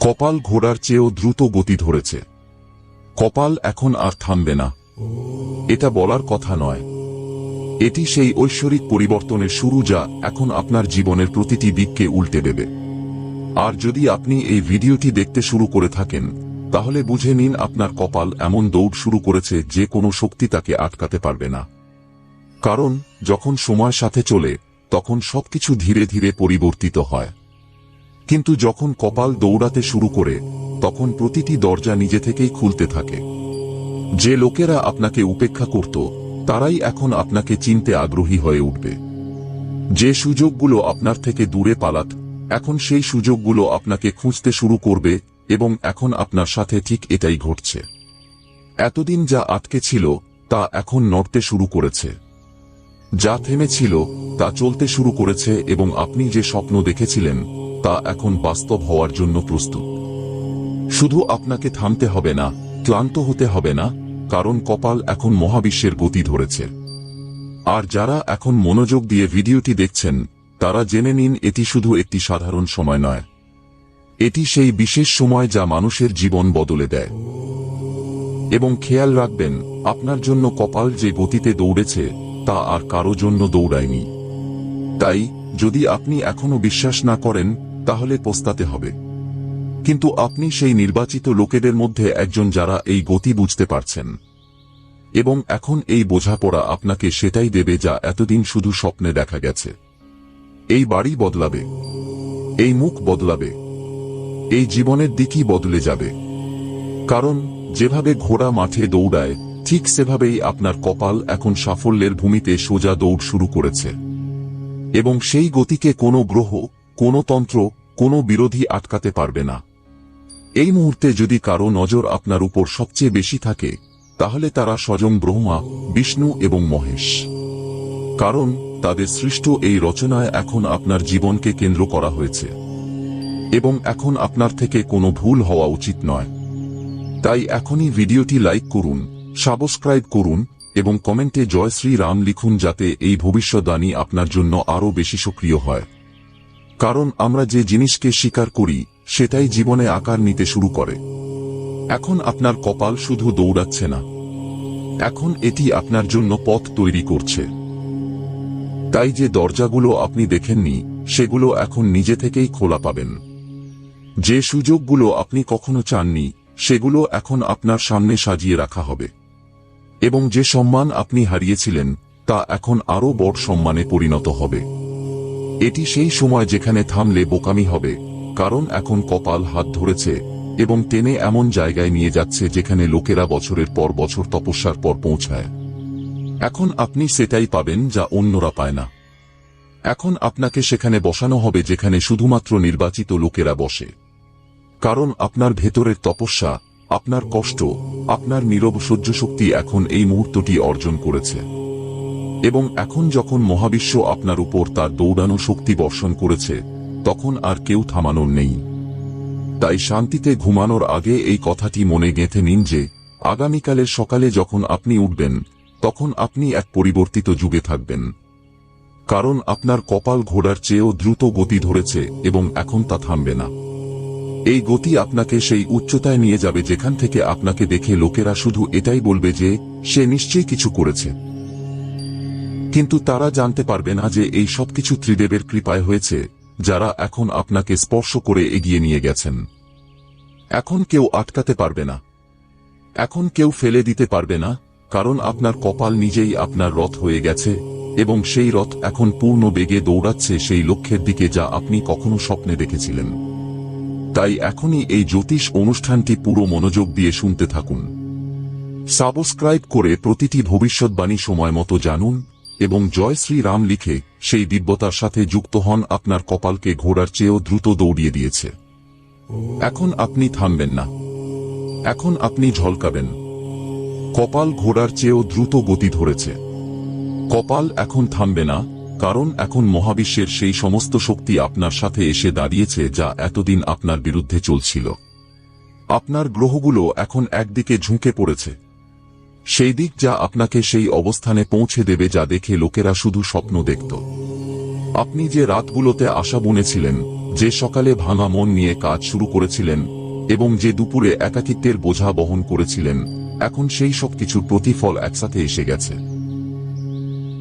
কপাল ঘোড়ার চেয়েও দ্রুত গতি ধরেছে। কপাল এখন আর থামবে না। এটা বলার কথা নয়। এটি সেই ঐশ্বরিক পরিবর্তনের শুরু যা এখন আপনার জীবনের প্রতিটি দিককে উল্টে দেবে। আর যদি আপনি এই ভিডিওটি দেখতে শুরু করে থাকেন, তাহলে বুঝে নিন আপনার কপাল এমন দৌড় শুরু করেছে যে কোনো শক্তি তাকে আটকাতে পারবে না। কারণ যখন সময় সাথে চলে, তখন সবকিছু ধীরে ধীরে পরিবর্তিত হয়। কিন্তু যখন কপাল দৌড়াতে শুরু করে, তখন প্রতিটি দরজা নিজে থেকেই খুলতে থাকে। যে লোকেরা আপনাকে উপেক্ষা করত, তারাই এখন আপনাকে চিনতে আগ্রহী হয়ে উঠবে। যে সুযোগগুলো আপনার থেকে দূরে পালাত, এখন সেই সুযোগগুলো আপনাকে খুঁজতে শুরু করবে এবং এখন আপনার সাথে ঠিক এটাই ঘটছে। এতদিন যা আটকে ছিল, তা এখন নড়তে শুরু করেছে। যা থেমেছিল, তা চলতে শুরু করেছে এবং আপনি যে স্বপ্ন দেখেছিলেন তা এখন বাস্তব হওয়ার জন্য প্রস্তুত। শুধু আপনাকে থামতে হবে না, ক্লান্ত হতে হবে না, কারণ কপাল এখন মহাবিশ্বের গতি ধরেছে। আর যারা এখন মনোযোগ দিয়ে ভিডিওটি দেখছেন, তারা জেনে নিন এটি শুধু একটি সাধারণ সময় নয়। এটি সেই বিশেষ সময় যা মানুষের জীবন বদলে দেয়। এবং খেয়াল রাখবেন, আপনার জন্য কপাল যে গতিতে দৌড়েছে, তা আর কারও জন্য দৌড়ায়নি। তাই, যদি আপনি এখনও বিশ্বাস না করেন তাহলে পোস্তাতে হবে। কিন্তু আপনি সেই নির্বাচিত লোকেদের মধ্যে একজন যারা এই গতি বুঝতে পারছেন। এবং এখন এই বোঝাপড়া আপনাকে সেটাই দেবে যা এতদিন শুধু স্বপ্নে দেখা গেছে। এই বাড়ি বদলাবে। এই মুখ বদলাবে। এই জীবনের দিকই বদলে যাবে। কারণ, যেভাবে ঘোড়া মাঠে দৌড়ায়, ঠিক সেভাবেই আপনার কপাল এখন সাফল্যের ভূমিতে সোজা দৌড় শুরু করেছে। এবং সেই গতিকে কোনো গ্রহ, কোনো তন্ত্র কোনো বিরোধী আটকাতে পারবে না। এই মুহূর্তে যদি কারও নজর আপনার উপর সবচেয়ে বেশি থাকে, তাহলে তারা স্বয়ং ব্রহ্মা, বিষ্ণু এবং মহেশ। কারণ তাদের সৃষ্ট এই রচনায় এখন আপনার জীবনকে কেন্দ্র করা হয়েছে। এবং এখন আপনার থেকে কোনো ভুল হওয়া উচিত নয়। তাই এখনই ভিডিওটি লাইক করুন, সাবস্ক্রাইব করুন এবং কমেন্টে জয় শ্রী রাম লিখুন যাতে এই ভবিষ্যদ্বাণী আপনার জন্য আরও বেশি সক্রিয় হয়। কারণ আমরা যে জিনিসকে স্বীকার করি, সেটাই জীবনে আকার নিতে শুরু করে। এখন আপনার কপাল শুধু দৌড়াচ্ছে না। এখন এটি আপনার জন্য পথ তৈরি করছে। তাই যে দরজাগুলো আপনি দেখেননি, সেগুলো এখন নিজে থেকেই খোলা পাবেন। যে সুযোগগুলো আপনি কখনো চাননি, সেগুলো এখন আপনার সামনে সাজিয়ে রাখা হবে। এবং যে সম্মান আপনি হারিয়েছিলেন, তা এখন আরও বড় সম্মানে পরিণত হবে। এটি সেই সময় যেখানে থামলে বোকামি হবে, কারণ এখন কপাল হাত ধরেছে, এবং টেনে এমন জায়গায় নিয়ে যাচ্ছে যেখানে লোকেরা বছরের পর বছর তপস্যার পর পৌঁছায়। এখন আপনি সেটাই পাবেন যা অন্যরা পায় না। এখন আপনাকে সেখানে বসানো হবে যেখানে শুধুমাত্র নির্বাচিত লোকেরা বসে। কারণ আপনার ভেতরের তপস্যা, আপনার কষ্ট, আপনার নীরব সহ্য শক্তি এখন এই মুহূর্তটি অর্জন করেছে। এবং এখন যখন মহাবিশ্ব আপনার উপর তার দৌড়ানো শক্তি বর্ষণ করেছে, তখন আর কেউ থামানোর নেই। তাই শান্তিতে ঘুমানোর আগে এই কথাটি মনে গেঁথে নিন যে, আগামীকালের সকালে যখন আপনি উঠবেন, তখন আপনি এক পরিবর্তিত যুগে থাকবেন। কারণ আপনার কপাল ঘোড়ার চেয়েও দ্রুত গতি ধরেছে এবং এখন তা থামবে না। এই গতি আপনাকে সেই উচ্চতায় নিয়ে যাবে যেখান থেকে আপনাকে দেখে লোকেরা শুধু এটাই বলবে যে, সে নিশ্চয়ই কিছু করেছে। কিন্তু তারা জানতে পারবে না যে এই সবকিছু ত্রিদেবের কৃপায় হয়েছে, যারা এখন আপনাকে স্পর্শ করে এগিয়ে নিয়ে গেছেন। এখন কেউ আটকাতে পারবে না। এখন কেউ ফেলে দিতে পারবে না, কারণ আপনার কপাল নিজেই আপনার রথ হয়ে গেছে, এবং সেই রথ এখন পূর্ণ বেগে দৌড়াচ্ছে সেই লক্ষ্যের দিকে যা আপনি কখনো স্বপ্নে দেখেছিলেন। তাই এখনই এই জ্যোতিষ অনুষ্ঠানটি পুরো মনোযোগ দিয়ে শুনতে থাকুন। সাবস্ক্রাইব করে প্রতিটি ভবিষ্যৎবাণী সময় মতো জানুন এবং জয় শ্রী রাম লিখে, সেই দিব্যতার সাথে যুক্ত হন আপনার কপালকে ঘোড়ার চেয়েও দ্রুত দৌড়িয়ে দিয়েছে। এখন আপনি থামবেন না। এখন আপনি ঝলকাবেন। কপাল ঘোড়ার চেয়েও দ্রুত গতি ধরেছে। কপাল এখন থামবে না, কারণ এখন মহাবিশ্বের সেই সমস্ত শক্তি আপনার সাথে এসে দাঁড়িয়েছে যা এতদিন আপনার বিরুদ্ধে চলছিল। আপনার গ্রহগুলো এখন একদিকে ঝুঁকে পড়েছে। সেই দিক যা আপনাকে সেই অবস্থানে পৌঁছে দেবে যা দেখে লোকেরা শুধু স্বপ্ন দেখত। আপনি যে রাতগুলোতে আশা বুনেছিলেন, যে সকালে ভাঙা মন নিয়ে কাজ শুরু করেছিলেন, এবং যে দুপুরে একাকিত্বের বোঝা বহন করেছিলেন, এখন সেই সব কিছুর প্রতিফল একসাথে এসে গেছে।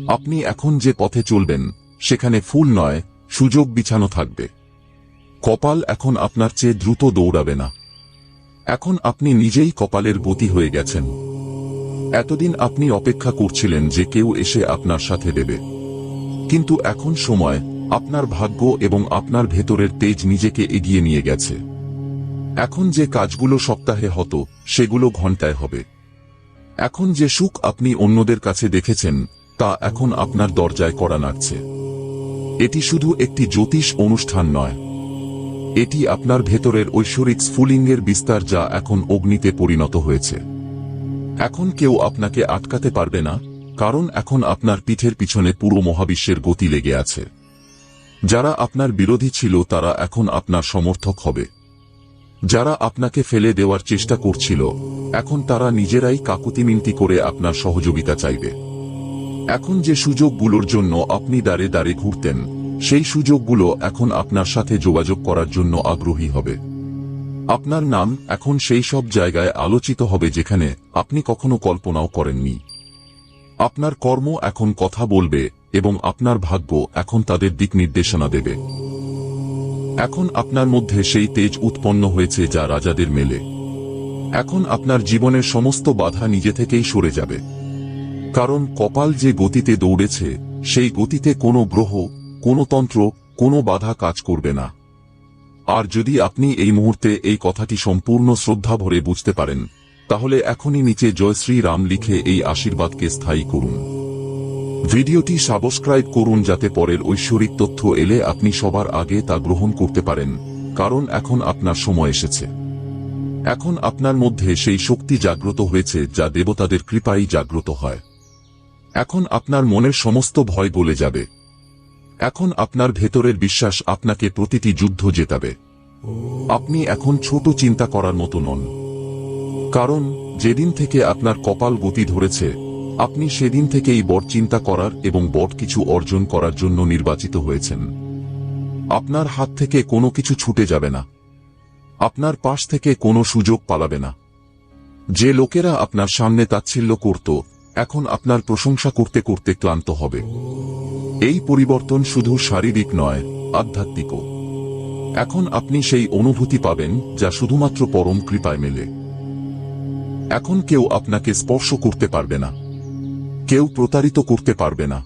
আপনি এখন যে পথে চলবেন, সেখানে ফুল নয়, সুযোগ বিছানো থাকবে। কপাল এখন আপনার চেয়ে দ্রুত দৌড়াবে না। এখন আপনি নিজেই কপালের গতি হয়ে গেছেন। এতদিন আপনি অপেক্ষা করছিলেন যে কেউ এসে আপনার সাথে দেবে। কিন্তু এখন সময়, আপনার ভাগ্য এবং আপনার ভেতরের তেজ নিজেকে এগিয়ে নিয়ে গেছে। এখন যে কাজগুলো সপ্তাহে হতো, সেগুলো ঘন্টায় হবে। এখন যে সুখ আপনি অন্যদের কাছে দেখেছেন, তা এখন আপনার দরজায় করা নাড়ছে। এটি শুধু একটি জ্যোতিষ অনুষ্ঠান নয়। এটি আপনার ভেতরের ঐশ্বরিক স্ফুলিঙ্গের বিস্তার যা এখন অগ্নিতে পরিণত হয়েছে। এখন কেউ আপনাকে আটকাতে পারবে না, কারণ এখন আপনার পিঠের পিছনে পুরো মহাবিশ্বের গতি লেগে আছে। যারা আপনার বিরোধী ছিল, তারা এখন আপনার সমর্থক হবে। যারা আপনাকে ফেলে দেওয়ার চেষ্টা করছিল, এখন তারা নিজেরাই কাকুতিমিনতি করে আপনার সহযোগিতা চাইবে। এখন যে সুযোগগুলোর জন্য আপনি দাঁড়ে দাঁড়ে ঘুরতেন, সেই সুযোগগুলো এখন আপনার সাথে যোগাযোগ করার জন্য আগ্রহী হবে। আপনার নাম এখন সেই সব জায়গায় আলোচিত হবে যেখানে আপনি কখনো কল্পনাও করেননি। আপনার কর্ম এখন কথা বলবে এবং আপনার ভাগ্য এখন তাদের দিক নির্দেশনা দেবে। এখন আপনার মধ্যে সেই তেজ উৎপন্ন হয়েছে যা রাজাদের মেলে। এখন আপনার জীবনের সমস্ত বাধা নিজে থেকেই সরে যাবে। কারণ কপাল যে গতিতে দৌড়েছে, সেই গতিতে কোনো গ্রহ, কোনো তন্ত্র, কোনো বাধা কাজ করবে না। আর যদি আপনি এই মুহূর্তে এই কথাটি সম্পূর্ণ শ্রদ্ধা ভরে বুঝতে পারেন, তাহলে এখনই নিচে জয় শ্রী রাম লিখে এই আশীর্বাদকে স্থায়ী করুন। ভিডিওটি সাবস্ক্রাইব করুন যাতে পরের ঐশ্বরিক তথ্য এলে আপনি সবার আগে তা গ্রহণ করতে পারেন, কারণ এখন আপনার সময় এসেছে। এখন আপনার মধ্যে সেই শক্তি জাগ্রত হয়েছে যা দেবতাদের কৃপাই জাগ্রত হয়। এখন আপনার মনের সমস্ত ভয় গলে যাবে। এখন আপনার ভেতরের বিশ্বাস আপনাকে প্রতিটি যুদ্ধ জেতাবে। আপনি এখন ছোট চিন্তা করার মতো নন। কারণ, যেদিন থেকে আপনার কপাল গতি ধরেছে, আপনি সেদিন থেকেই বট চিন্তা করার এবং বট কিছু অর্জন করার জন্য নির্বাচিত হয়েছেন। আপনার হাত থেকে কোনো কিছু ছুটে যাবে না। আপনার পাশ থেকে কোনো সুযোগ পালাবে না। যে লোকেরা আপনার সামনে তাচ্ছিল্য করত, এখন আপনার প্রশংসা করতে করতে ক্লান্ত হবে। এই পরিবর্তন শুধু শারীরিক নয়, আধ্যাত্মিকও। এখন আপনি সেই অনুভূতি পাবেন যা শুধুমাত্র পরম কৃপায় মেলে। এখন কেউ আপনাকে স্পর্শ করতে পারবে না। কেউ প্রতারিত করতে পারবে না।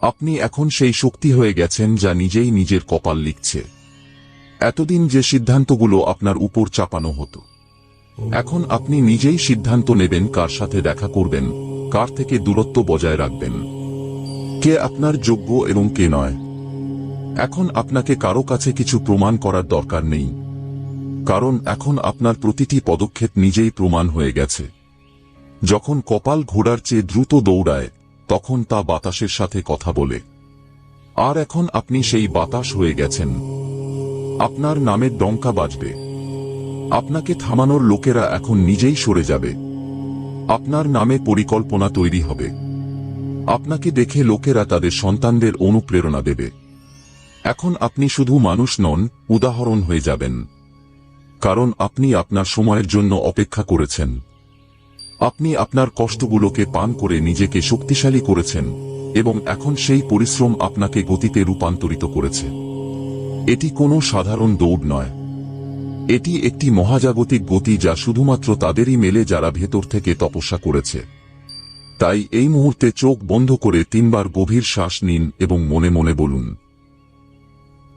আপনি এখন সেই শক্তি হয়ে গেছেন যা নিজেই নিজের কপাল লিখছে। এতদিন যে সিদ্ধান্তগুলো আপনার উপর চাপানো হতো। এখন আপনি নিজেই সিদ্ধান্ত নেবেন কার সাথে দেখা করবেন, কার থেকে দূরত্ব বজায় রাখবেন। কে আপনার যোগ্য এবং কে নয়। এখন আপনাকে কারও কাছে কিছু প্রমাণ করার দরকার নেই। কারণ এখন আপনার প্রতিটি পদক্ষেপ নিজেই প্রমাণ হয়ে গেছে। যখন কপাল ঘোড়ার চেয়ে দ্রুত দৌড়ায়, তখন তা বাতাসের সাথে কথা বলে। আর এখন আপনি সেই বাতাস হয়ে গেছেন। আপনার নামের ডঙ্কা বাজবে। আপনাকে থামানোর লোকেরা এখন নিজেই সরে যাবে। আপনার নামে পরিকল্পনা তৈরি হবে। আপনাকে দেখে লোকেরা তাদের সন্তানদের অনুপ্রেরণা দেবে। এখন আপনি শুধু মানুষ নন, উদাহরণ হয়ে যাবেন। কারণ আপনি আপনার সময়ের জন্য অপেক্ষা করেছেন। আপনি আপনার কষ্টগুলোকে পান করে নিজেকে শক্তিশালী করেছেন, এবং এখন সেই পরিশ্রম আপনাকে গতিতে রূপান্তরিত করেছে। এটি কোনো সাধারণ দৌড় নয়। এটি একটি মহাজাগতিক গতি যা শুধুমাত্র তাদেরই মেলে যারা ভেতর থেকে তপস্যা করেছে। তাই এই মুহূর্তে চোখ বন্ধ করে তিনবার গভীর শ্বাস নিন এবং মনে মনে বলুন,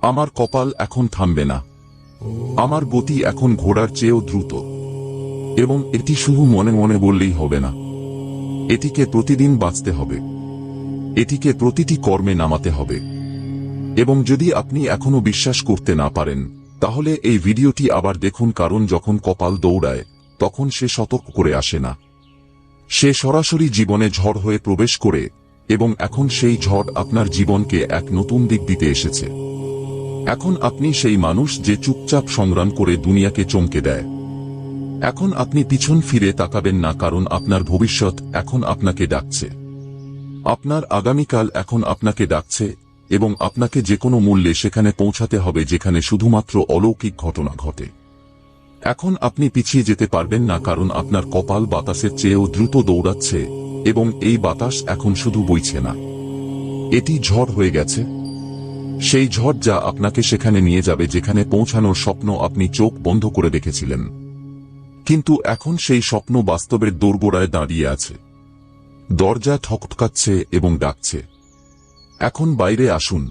আমার কপাল এখন থামবে না। আমার গতি এখন ঘোড়ার চেয়েও দ্রুত। এবং এটি শুধু মনে মনে বললেই হবে না। এটিকে প্রতিদিন বাঁচতে হবে। এটিকে প্রতিটি কর্মে নামাতে হবে। এবং যদি আপনি এখনও বিশ্বাস করতে না পারেন, তাহলে এই ভিডিওটি আবার দেখুন কারণ যখন কপাল দৌড়ায়, তখন সে সতর্ক করে আসে না। সে সরাসরি জীবনে ঝড় হয়ে প্রবেশ করে, এবং এখন সেই ঝড় আপনার জীবনকে এক নতুন দিক দিতে এসেছে। এখন আপনি সেই মানুষ যে চুপচাপ সংগ্রাম করে দুনিয়াকে চমকে দেয়। এখন আপনি পিছন ফিরে তাকাবেন না কারণ আপনার ভবিষ্যৎ এখন আপনাকে ডাকছে। আপনার আগামীকাল এখন আপনাকে ডাকছে, এবং আপনাকে যে কোনো মূল্যে সেখানে পৌঁছাতে হবে যেখানে শুধুমাত্র অলৌকিক ঘটনা ঘটে। এখন আপনি পিছিয়ে যেতে পারবেন না কারণ আপনার কপাল বাতাসের চেয়েও দ্রুত দৌড়াচ্ছে, এবং এই বাতাস এখন শুধু বইছে না। এটি ঝড় হয়ে গেছে। সেই ঝড় যা আপনাকে সেখানে নিয়ে যাবে যেখানে পৌঁছানোর স্বপ্ন আপনি চোখ বন্ধ করে দেখেছিলেন কিন্তু এখন সেই স্বপ্ন বাস্তবের দোরগোড়ায় দাঁড়িয়ে আছে। দরজা ঠকঠকাচ্ছে এবং ডাকছে। এখন বাইরে আসুন,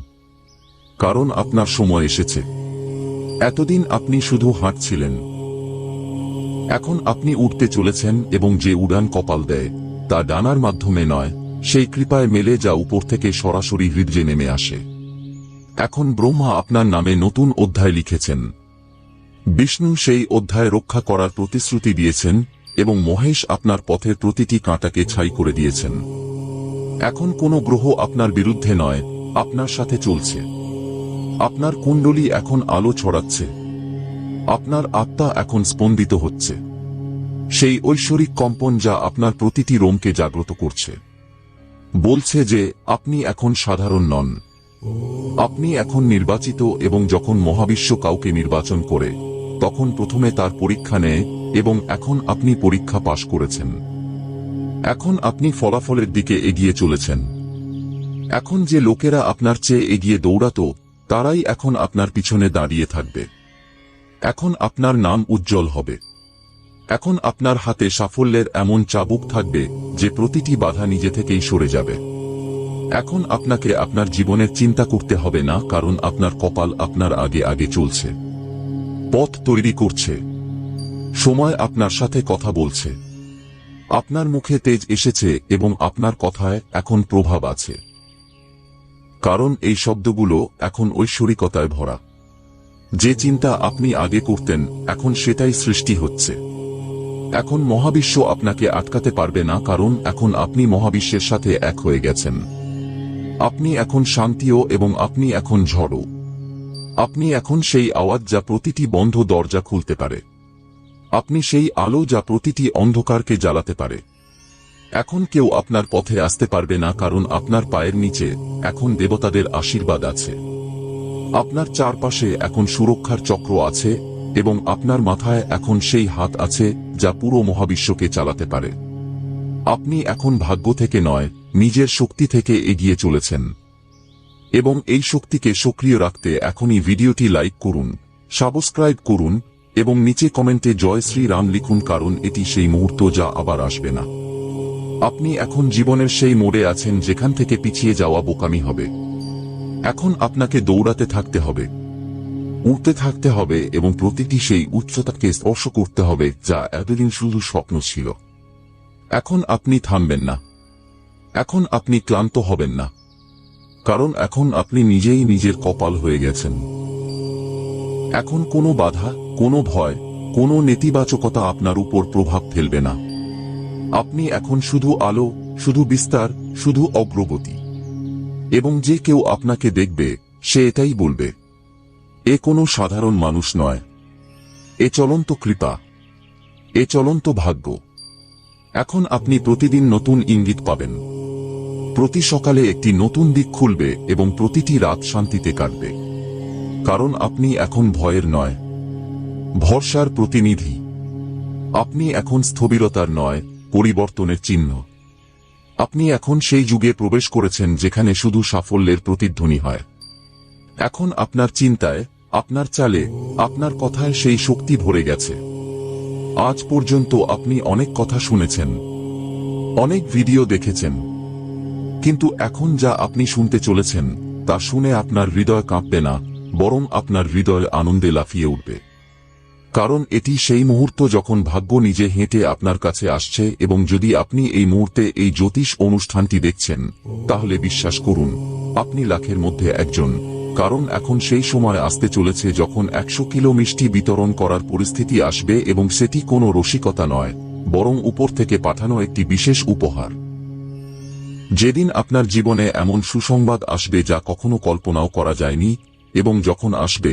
কারণ আপনার সময় এসেছে। এতদিন আপনি শুধু হাঁটছিলেন। এখন আপনি উঠতে চলেছেন এবং যে উড়ান কপাল দেয়, তা ডানার মাধ্যমে নয়, সেই কৃপায় মেলে যা উপর থেকে সরাসরি হৃদয়ে নেমে আসে। এখন ব্রহ্মা আপনার নামে নতুন অধ্যায় লিখেছেন। বিষ্ণু সেই অধ্যায় রক্ষা করার প্রতিশ্রুতি দিয়েছেন এবং মহেশ আপনার পথের প্রতিটি কাঁটাকে ছাই করে দিয়েছেন। এখন কোনো গ্রহ আপনার বিরুদ্ধে নয়, আপনার সাথে চলছে। আপনার কুণ্ডলী এখন আলো ছড়াচ্ছে। আপনার আত্মা এখন স্পন্দিত হচ্ছে। সেই ঐশ্বরিক কম্পন যা আপনার প্রতিটি রোমকে জাগ্রত করছে। বলছে যে, আপনি এখন সাধারণ নন। আপনি এখন নির্বাচিত এবং যখন মহাবিশ্ব কাউকে নির্বাচন করে, তখন প্রথমে তার পরীক্ষা নেয় এবং এখন আপনি পরীক্ষা পাশ করেছেন। এখন আপনি ফলাফলের দিকে এগিয়ে চলেছেন। এখন যে লোকেরা আপনার চেয়ে এগিয়ে দৌড়াতো, তারাই এখন আপনার পিছনে দাঁড়িয়ে থাকবে। এখন আপনার নাম উজ্জ্বল হবে। এখন আপনার হাতে সাফল্যের এমন চাবুক থাকবে যে প্রতিটি বাধা নিজে থেকেই সরে যাবে। এখন আপনাকে আপনার জীবনের চিন্তা করতে হবে না, কারণ আপনার কপাল আপনার আগে আগে চলছে। পথ তৈরি করছে। সময় আপনার সাথে কথা বলছে। আপনার মুখে তেজ এসেছে এবং আপনার কথায় এখন প্রভাব আছে। কারণ এই শব্দগুলো এখন ঐশ্বরিকতায় ভরা। যে চিন্তা আপনি আগে করতেন, এখন সেটাই সৃষ্টি হচ্ছে। এখন মহাবিশ্ব আপনাকে আটকাতে পারবে না, কারণ এখন আপনি মহাবিশ্বের সাথে এক হয়ে গেছেন। আপনি এখন শান্তিও এবং আপনি এখন ঝড়ও। আপনি এখন সেই আওয়াজ যা প্রতিটি বন্ধ দরজা খুলতে পারে। আপনি সেই আলো যা প্রতিটি অন্ধকারকে জ্বালাতে পারে। এখন কেউ আপনার পথে আসতে পারবে না, কারণ আপনার পায়ের নিচে এখন দেবতাদের আশীর্বাদ আছে। আপনার চারপাশে এখন সুরক্ষার চক্র আছে এবং আপনার মাথায় এখন সেই হাত আছে যা পুরো মহাবিশ্বকে চালাতে পারে। আপনি এখন ভাগ্য থেকে নয়, নিজের শক্তি থেকে এগিয়ে চলেছেন। এবং এই শক্তিকে সক্রিয় রাখতে এখনই ভিডিওটি লাইক করুন, সাবস্ক্রাইব করুন এবং নিচে কমেন্টে জয় শ্রী রাম লিখুন কারণ এটি সেই মুহূর্ত যা আবার আসবে না। আপনি এখন জীবনের সেই মোড়ে আছেন যেখান থেকে পিছিয়ে যাওয়া বোকামি হবে। এখন আপনাকে দৌড়াতে থাকতে হবে। উঠতে থাকতে হবে এবং প্রতিটি সেই উচ্চতাকে স্পর্শ করতে হবে যা এতদিন শুধু স্বপ্ন ছিল। এখন আপনি থামবেন না। এখন আপনি ক্লান্ত হবেন না। কারণ এখন আপনি নিজেই নিজের কপাল হয়ে গেছেন। এখন কোনো বাধা, কোনো ভয়, কোনো নেতিবাচকতা আপনার উপর প্রভাব ফেলবে না। আপনি এখন শুধু আলো, শুধু বিস্তার, শুধু অগ্রগতি। এবং যে কেউ আপনাকে দেখবে, সে এটাই বলবে। এ কোনো সাধারণ মানুষ নয়। এ চলন্ত কৃপা। এ চলন্ত ভাগ্য। এখন আপনি প্রতিদিন নতুন ইঙ্গিত পাবেন। প্রতি সকালে একটি নতুন দিক খুলবে এবং প্রতিটি রাত শান্তিতে কাটবে। কারণ আপনি এখন ভয়ের নয়। ভরসার প্রতিনিধি। আপনি এখন স্থবিরতার নয়, পরিবর্তনের চিহ্ন। আপনি এখন সেই যুগে প্রবেশ করেছেন যেখানে শুধু সাফল্যের প্রতিধ্বনি হয়। এখন আপনার চিন্তায়, আপনার চালে, আপনার কথায় সেই শক্তি ভরে গেছে। আজ পর্যন্ত আপনি অনেক কথা শুনেছেন, অনেক ভিডিও দেখেছেন, কিন্তু এখন যা আপনি শুনতে চলেছেন, তা শুনে আপনার হৃদয় কাঁপবে না, বরং আপনার হৃদয় আনন্দে লাফিয়ে উঠবে। কারণ এটি সেই মুহূর্ত যখন ভাগ্য নিজে হেঁটে আপনার কাছে আসছে এবং যদি আপনি এই মুহূর্তে এই জ্যোতিষ অনুষ্ঠানটি দেখছেন, তাহলে বিশ্বাস করুন, আপনি লাখের মধ্যে একজন। কারণ এখন সেই সময় আসতে চলেছে যখন একশো কিলো মিষ্টি বিতরণ করার পরিস্থিতি আসবে এবং সেটি কোনো রসিকতা নয়, বরং উপর থেকে পাঠানো একটি বিশেষ উপহার। যেদিন আপনার জীবনে এমন সুসংবাদ আসবে যা কখনো কল্পনাও করা যায়নি, এবং যখন আসবে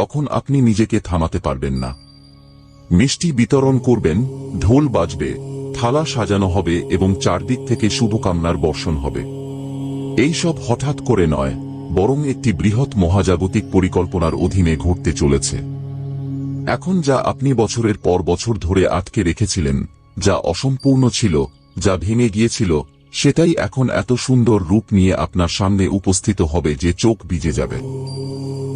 তখন আপনি নিজেকে থামাতে পারবেন না। মিষ্টি বিতরণ করবেন, ঢোল বাজবে, থালা সাজানো হবে এবং চারদিক থেকে শুভকামনার বর্ষণ হবে। এই সব হঠাৎ করে নয়, বরং একটি বৃহৎ মহাজাগতিক পরিকল্পনার অধীনে ঘটতে চলেছে। এখন যা আপনি বছরের পর বছর ধরে আটকে রেখেছিলেন, যা অসম্পূর্ণ ছিল, যা ভেঙে গিয়েছিল, সেটাই এখন এত সুন্দর রূপ নিয়ে আপনার সামনে উপস্থিত হবে যে চোখ ভিজে যাবে।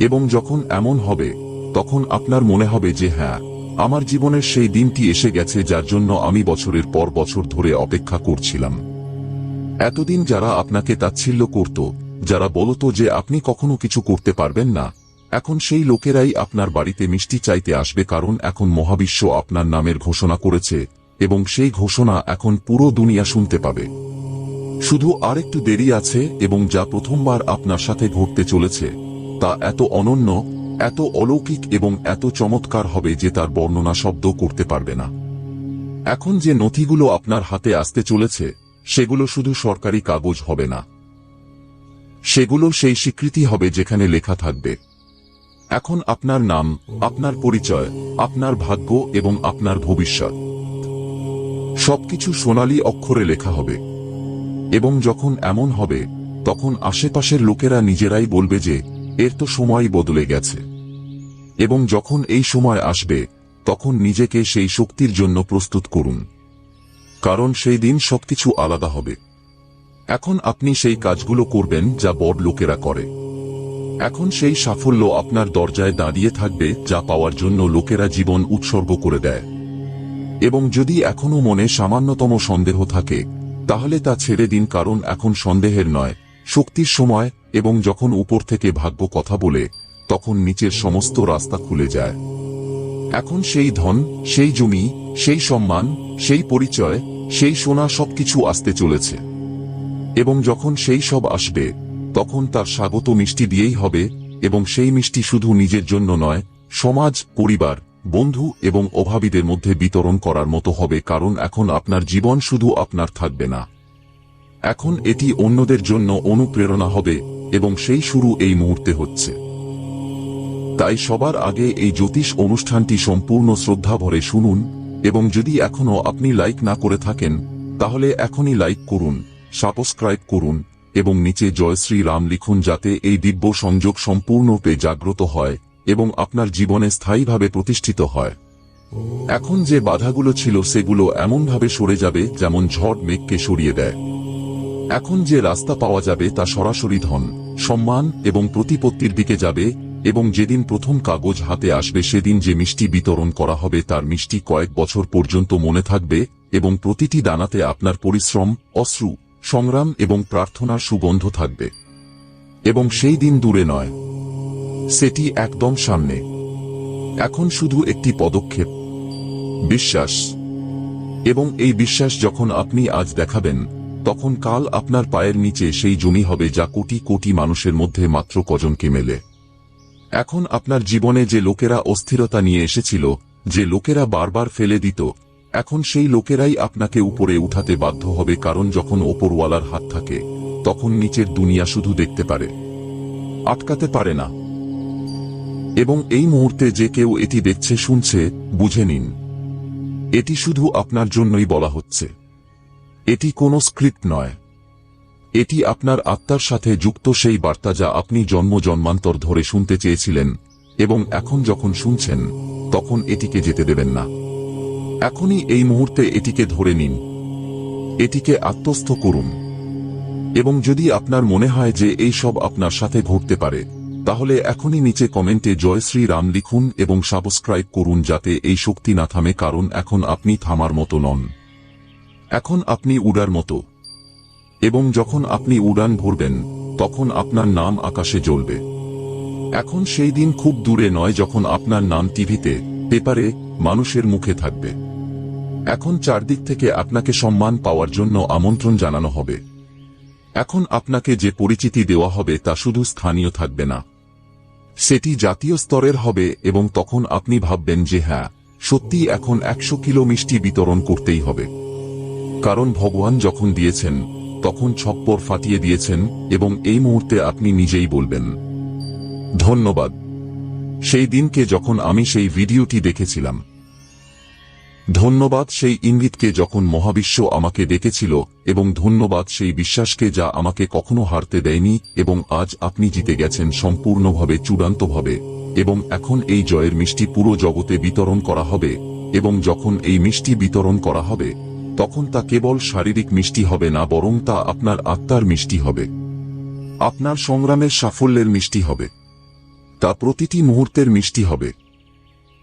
এবং যখন এমন হবে, তখন আপনার মনে হবে যে হ্যাঁ আমার জীবনের সেই দিনটি এসে গেছে যার জন্য আমি বছরের পর বছর ধরে অপেক্ষা করছিলাম। এতদিন যারা আপনাকে তাচ্ছিল্য করত, যারা বলতো যে আপনি কখনো কিছু করতে পারবেন না, এখন সেই লোকেরাই আপনার বাড়িতে মিষ্টি চাইতে আসবে কারণ এখন মহাবিশ্ব আপনার নামের ঘোষণা করেছে এবং সেই ঘোষণা এখন পুরো দুনিয়া শুনতে পাবে। শুধু আরেকটু দেরি আছে এবং যা প্রথমবার আপনার সাথে ঘটতে চলেছে তা এত অনন্য, এত অলৌকিক এবং এত চমৎকার হবে যে তার বর্ণনা শব্দ করতে পারবে না। এখন যে নথিগুলো আপনার হাতে আসতে চলেছে, সেগুলো শুধু সরকারি কাগজ হবে না। সেগুলো সেই স্বীকৃতি হবে যেখানে লেখা থাকবে। এখন আপনার নাম, আপনার পরিচয়, আপনার ভাগ্য এবং আপনার ভবিষ্যৎ। সবকিছু সোনালী অক্ষরে লেখা হবে। এবং যখন এমন হবে, তখন আশেপাশের লোকেরা নিজেরাই বলবে যে এর তো সময় বদলে গেছে। এবং যখন এই সময় আসবে, তখন নিজেকে সেই শক্তির জন্য প্রস্তুত করুন। কারণ সেই দিন সবকিছু আলাদা হবে। এখন আপনি সেই কাজগুলো করবেন যা বড় লোকেরা করে। এখন সেই সাফল্য আপনার দরজায় দাঁড়িয়ে থাকবে যা পাওয়ার জন্য লোকেরা জীবন উৎসর্গ করে দেয়। এবং যদি এখনও মনে সামান্যতম সন্দেহ থাকে, তাহলে তা ছেড়ে দিন কারণ এখন সন্দেহের নয়, শক্তির সময় এবং যখন উপর থেকে ভাগ্য কথা বলে, তখন নিচের সমস্ত রাস্তা খুলে যায়। এখন সেই ধন, সেই জমি, সেই সম্মান, সেই পরিচয়, সেই সোনা সবকিছু আসতে চলেছে। এবং যখন সেই সব আসবে, তখন তার স্বাগত মিষ্টি দিয়েই হবে, এবং সেই মিষ্টি শুধু নিজের জন্য নয়, সমাজ, পরিবার, বন্ধু এবং অভাবীদের মধ্যে বিতরণ করার মতো হবে, কারণ এখন আপনার জীবন শুধু আপনার থাকবে না। এখন এটি অন্যদের জন্য অনুপ্রেরণা হবে এবং সেই শুরু এই মুহূর্তে হচ্ছে। তাই সবার আগে এই জ্যোতিষ অনুষ্ঠানটি সম্পূর্ণ শ্রদ্ধাভরে শুনুন এবং যদি এখনও আপনি লাইক না করে থাকেন, তাহলে এখনই লাইক করুন, সাবস্ক্রাইব করুন এবং নিচে জয় শ্রী রাম লিখুন যাতে এই দিব্য সংযোগ সম্পূর্ণরূপে জাগ্রত হয় এবং আপনার জীবনে স্থায়ীভাবে প্রতিষ্ঠিত হয়। এখন যে বাধাগুলো ছিল সেগুলো এমনভাবে সরে যাবে যেমন ঝড় মেঘকে সরিয়ে দেয়। এখন যে রাস্তা পাওয়া যাবে তা সরাসরি ধন। সম্মান এবং প্রতিপত্তির দিকে যাবে, এবং যেদিন প্রথম কাগজ হাতে আসবে সেদিন যে মিষ্টি বিতরণ করা হবে তার মিষ্টি কয়েক বছর পর্যন্ত মনে থাকবে, এবং প্রতিটি দানাতে আপনার পরিশ্রম, অশ্রু, সংগ্রাম এবং প্রার্থনার সুগন্ধ থাকবে। এবং সেই দিন দূরে নয়। সেটি একদম সামনে। এখন শুধু একটি পদক্ষেপ। বিশ্বাস। এবং এই বিশ্বাস যখন আপনি আজ দেখাবেন তখন কাল আপনার পায়ের নিচে সেই জমি হবে যা কোটি কোটি মানুষের মধ্যে মাত্র কজনকে মেলে। এখন আপনার জীবনে যে লোকেরা অস্থিরতা নিয়ে এসেছিল, যে লোকেরা বারবার ফেলে দিত, এখন সেই লোকেরাই আপনাকে উপরে উঠাতে বাধ্য হবে কারণ যখন ওপরওয়ালার হাত থাকে, তখন নিচের দুনিয়া শুধু দেখতে পারে, আটকাতে পারে না। এবং এই মুহূর্তে যে কেউ এটি দেখছে, শুনছে, বুঝে নিন। এটি শুধু আপনার জন্যই বলা হচ্ছে। এটি কোনো স্ক্রিপ্ট নয়। এটি আপনার আত্মার সাথে যুক্ত সেই বার্তা যা আপনি জন্ম জন্মান্তর ধরে শুনতে চেয়েছিলেন এবং এখন যখন শুনছেন, তখন এটিকে যেতে দেবেন না। এখনই এই মুহূর্তে এটিকে ধরে নিন। এটিকে আত্মস্থ করুন। এবং যদি আপনার মনে হয় যে এই সব আপনার সাথে ঘটতে পারে, তাহলে এখনই নিচে কমেন্টে জয় শ্রী রাম লিখুন এবং সাবস্ক্রাইব করুন যাতে এই শক্তি না থামে, কারণ এখন আপনি থামার মতো নন। এখন আপনি উড়ার মতো। এবং যখন আপনি উড়ান ভরবেন, তখন আপনার নাম আকাশে জ্বলবে। এখন সেই দিন খুব দূরে নয় যখন আপনার নাম টিভিতে, পেপারে, মানুষের মুখে থাকবে। এখন চারদিক থেকে আপনাকে সম্মান পাওয়ার জন্য আমন্ত্রণ জানানো হবে। এখন আপনাকে যে পরিচিতি দেওয়া হবে তা শুধু স্থানীয় থাকবে না। সেটি জাতীয় স্তরের হবে এবং তখন আপনি ভাববেন যে হ্যাঁ সত্যি এখন একশো কিলো মিষ্টি বিতরণ করতেই হবে। কারণ ভগবান যখন দিয়েছেন, তখন ছপ্পর ফাটিয়ে দিয়েছেন এবং এই মুহূর্তে আপনি নিজেই বলবেন। ধন্যবাদ। সেই দিনকে যখন আমি সেই ভিডিওটি দেখেছিলাম। ধন্যবাদ সেই ইঙ্গিতকে যখন মহাবিশ্ব আমাকে ডেকেছিল এবং ধন্যবাদ সেই বিশ্বাসকে যা আমাকে কখনো হারতে দেয়নি এবং আজ আপনি জিতে গেছেন সম্পূর্ণভাবে, চূড়ান্তভাবে এবং এখন এই জয়ের মিষ্টি পুরো জগতে বিতরণ করা হবে এবং যখন এই মিষ্টি বিতরণ করা হবে তখন তা কেবল শারীরিক মিষ্টি হবে না, বরং তা আপনার আত্মার মিষ্টি হবে। আপনার সংগ্রামের সাফল্যের মিষ্টি হবে। তা প্রতিটি মুহূর্তের মিষ্টি হবে।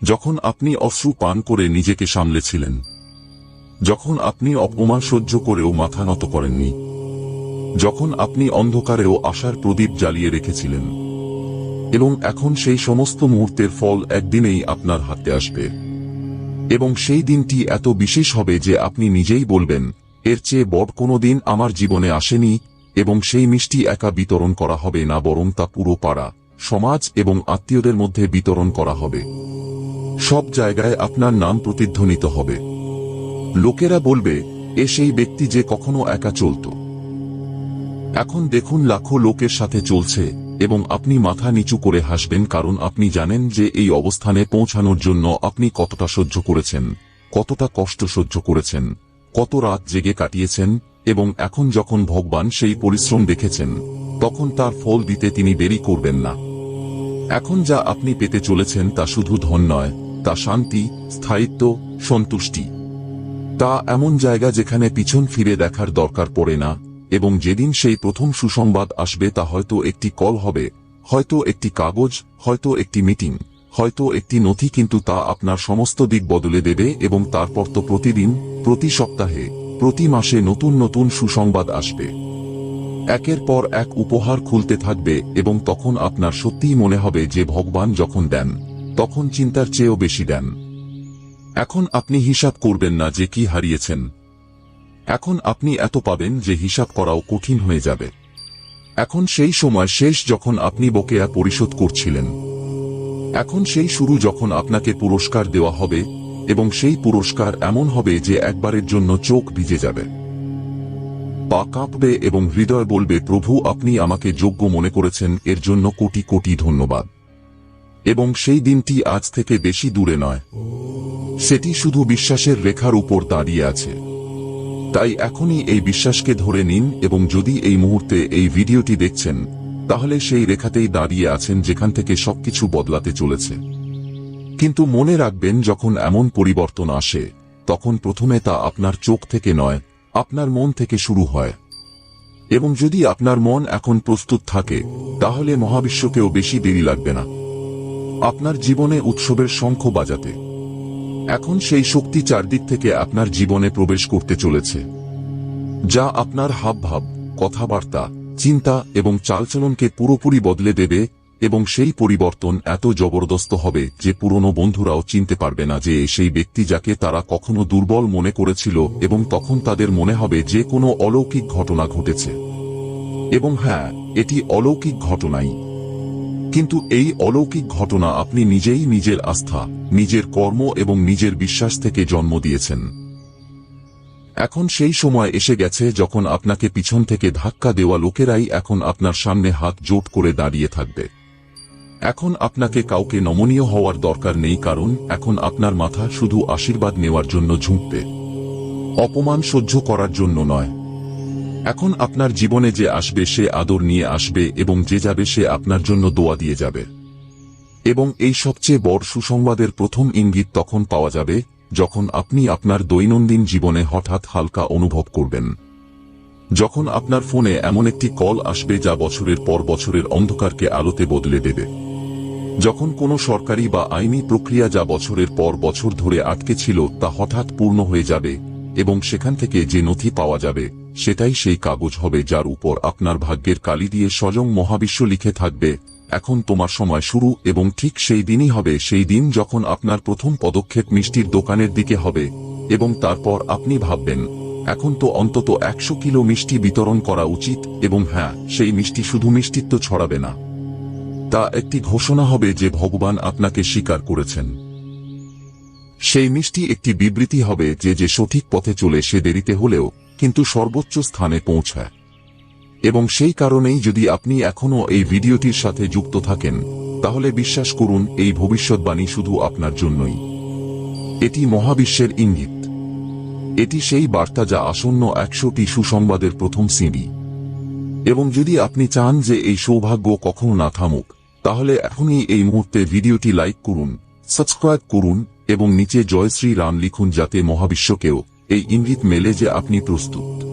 যখন আপনি অশ্রু পান করে নিজেকে সামলেছিলেন, যখন আপনি অপমান সহ্য করেও মাথা নত করেননি, যখন আপনি অন্ধকারেও আশার প্রদীপ জ্বালিয়ে রেখেছিলেন, এবং এখন সেই সমস্ত মুহূর্তের ফল একদিনেই আপনার হাতে আসবে। এবং সেই দিনটি এত বিশেষ হবে যে আপনি নিজেই বলবেন, এর চেয়ে বড় কোনো দিন আমার জীবনে আসেনি, এবং সেই মিষ্টি একা বিতরণ করা হবে না বরং তা পুরো পাড়া, সমাজ এবং আত্মীয়দের মধ্যে বিতরণ করা হবে। সব জায়গায় আপনার নাম প্রতিধ্বনিত হবে। লোকেরা বলবে, এ সেই ব্যক্তি যে কখনো একা চলত। এখন দেখুন লাখো লোকের সাথে চলছে। এবং আপনি মাথা নিচু করে হাসবেন কারণ আপনি জানেন যে এই অবস্থানে পৌঁছানোর জন্য আপনি কতটা সহ্য করেছেন, কতটা কষ্ট সহ্য করেছেন, কত রাত জেগে কাটিয়েছেন এবং এখন যখন ভগবান সেই পরিশ্রম দেখেছেন, তখন তার ফল দিতে তিনি দেরি করবেন না। এখন যা আপনি পেতে চলেছেন তা শুধু ধন নয়, তা শান্তি, স্থায়িত্ব, সন্তুষ্টি। তা এমন জায়গা যেখানে পিছন ফিরে দেখার দরকার পড়ে না এবং যেদিন সেই প্রথম সুসংবাদ আসবে তা হয়তো একটি কল হবে, হয়তো একটি কাগজ, হয়তো একটি মিটিং, হয়তো একটি নথি কিন্তু তা আপনার সমস্ত দিক বদলে দেবে এবং তারপর তো প্রতিদিন, প্রতি সপ্তাহে, প্রতি মাসে নতুন নতুন সুসংবাদ আসবে। একের পর এক উপহার খুলতে থাকবে এবং তখন আপনার সত্যিই মনে হবে যে ভগবান যখন দেন, তখন চিন্তার চেয়েও বেশি দেন। এখন আপনি হিসাব করবেন না যে কি হারিয়েছেন। এখন আপনি এত পাবেন যে হিসাব করাও কঠিন হয়ে যাবে। এখন সেই সময় শেষ যখন আপনি বকেয়া পরিশোধ করছিলেন। এখন সেই শুরু যখন আপনাকে পুরস্কার দেওয়া হবে, এবং সেই পুরস্কার এমন হবে যে একবারের জন্য চোখ ভিজে যাবে। পা কাঁপবে এবং হৃদয় বলবে, প্রভু, আপনি আমাকে যোগ্য মনে করেছেন, এর জন্য কোটি কোটি ধন্যবাদ। এবং সেই দিনটি আজ থেকে বেশি দূরে নয়। সেটি শুধু বিশ্বাসের রেখার উপর দাঁড়িয়ে আছে। তাই এখনই এই বিশ্বাসকে ধরে নিন এবং যদি এই মুহূর্তে এই ভিডিওটি দেখছেন, তাহলে সেই রেখাতেই দাঁড়িয়ে আছেন যেখান থেকে সবকিছু বদলাতে চলেছে। কিন্তু মনে রাখবেন, যখন এমন পরিবর্তন আসে, তখন প্রথমে তা আপনার চোখ থেকে নয়, আপনার মন থেকে শুরু হয়। এবং যদি আপনার মন এখন প্রস্তুত থাকে, তাহলে মহাবিশ্বকেও বেশি দেরি লাগবে না। আপনার জীবনে উৎসবের শঙ্খ বাজাতে। এখন সেই শক্তি চারদিক থেকে আপনার জীবনে প্রবেশ করতে চলেছে। যা আপনার হাবভাব, কথাবার্তা, চিন্তা এবং চালচলনকে পুরোপুরি বদলে দেবে এবং সেই পরিবর্তন এত জবরদস্ত হবে যে পুরনো বন্ধুরাও চিনতে পারবে না যে সেই ব্যক্তি যাকে তারা কখনো দুর্বল মনে করেছিল এবং তখন তাদের মনে হবে যে কোনো অলৌকিক ঘটনা ঘটেছে। এবং হ্যাঁ এটি অলৌকিক ঘটনাই। কিন্তু এই অলৌকিক ঘটনা আপনি নিজেই নিজের আস্থা, নিজের কর্ম এবং নিজের বিশ্বাস থেকে জন্ম দিয়েছেন। এখন সেই সময় এসে গেছে যখন আপনাকে পিছন থেকে ধাক্কা দেওয়া লোকেরাই এখন আপনার সামনে হাত জোট করে দাঁড়িয়ে থাকবে। এখন আপনাকে কাউকে নমনীয় হওয়ার দরকার নেই কারণ এখন আপনার মাথা শুধু আশীর্বাদ নেওয়ার জন্য ঝুঁকবে। অপমান সহ্য করার জন্য নয়। এখন আপনার জীবনে যে আসবে, সে আদর নিয়ে আসবে এবং যে যাবে, সে আপনার জন্য দোয়া দিয়ে যাবে। এবং এই সবচেয়ে বড় সুসংবাদের প্রথম ইঙ্গিত তখন পাওয়া যাবে, যখন আপনি আপনার দৈনন্দিন জীবনে হঠাৎ হালকা অনুভব করবেন। যখন আপনার ফোনে এমন একটি কল আসবে, যা বছরের পর বছরের অন্ধকারকে আলোতে বদলে দেবে। যখন কোনো সরকারি বা আইনি প্রক্রিয়া যা বছরের পর বছর ধরে আটকে ছিল, তা হঠাৎ পূর্ণ হয়ে যাবে এবং সেখান থেকে যে নথি পাওয়া যাবে সেটাই সেই কাগজ হবে যার উপর আপনার ভাগ্যের কালি দিয়ে স্বয়ং মহাবিশ্ব লিখে থাকবে। এখন তোমার সময় শুরু এবং ঠিক সেই দিনই হবে, সেই দিন যখন আপনার প্রথম পদক্ষেপ মিষ্টির দোকানের দিকে হবে। এবং তারপর আপনি ভাববেন, এখন তো অন্তত একশো কিলো মিষ্টি বিতরণ করা উচিত এবং হ্যাঁ সেই মিষ্টি শুধু মিষ্টিত্ব ছড়াবে না। তা একটি ঘোষণা হবে যে ভগবান আপনাকে স্বীকার করেছেন। সেই মিষ্টি একটি বিবৃতি হবে যে যে সঠিক পথে চলে সে দেরিতে হলেও কিন্তু সর্বোচ্চ স্থানে পৌঁছায়। এবং সেই কারণেই যদি আপনি এখনও এই ভিডিওটির সাথে যুক্ত থাকেন, তাহলে বিশ্বাস করুন এই ভবিষ্যৎবাণী শুধু আপনার জন্যই। এটি মহাবিশ্বের ইঙ্গিত। এটি সেই বার্তা যা আসন্ন একশোটি সুসংবাদের প্রথম সিঁড়ি। এবং যদি আপনি চান যে এই সৌভাগ্য কখনো না থামুক, তাহলে এখনই এই মুহূর্তে ভিডিওটি লাইক করুন, সাবস্ক্রাইব করুন এবং নিচে জয় শ্রী রাম লিখুন যাতে মহাবিশ্বকেও এই ইঙ্গিত মেলে যে আপনি প্রস্তুত।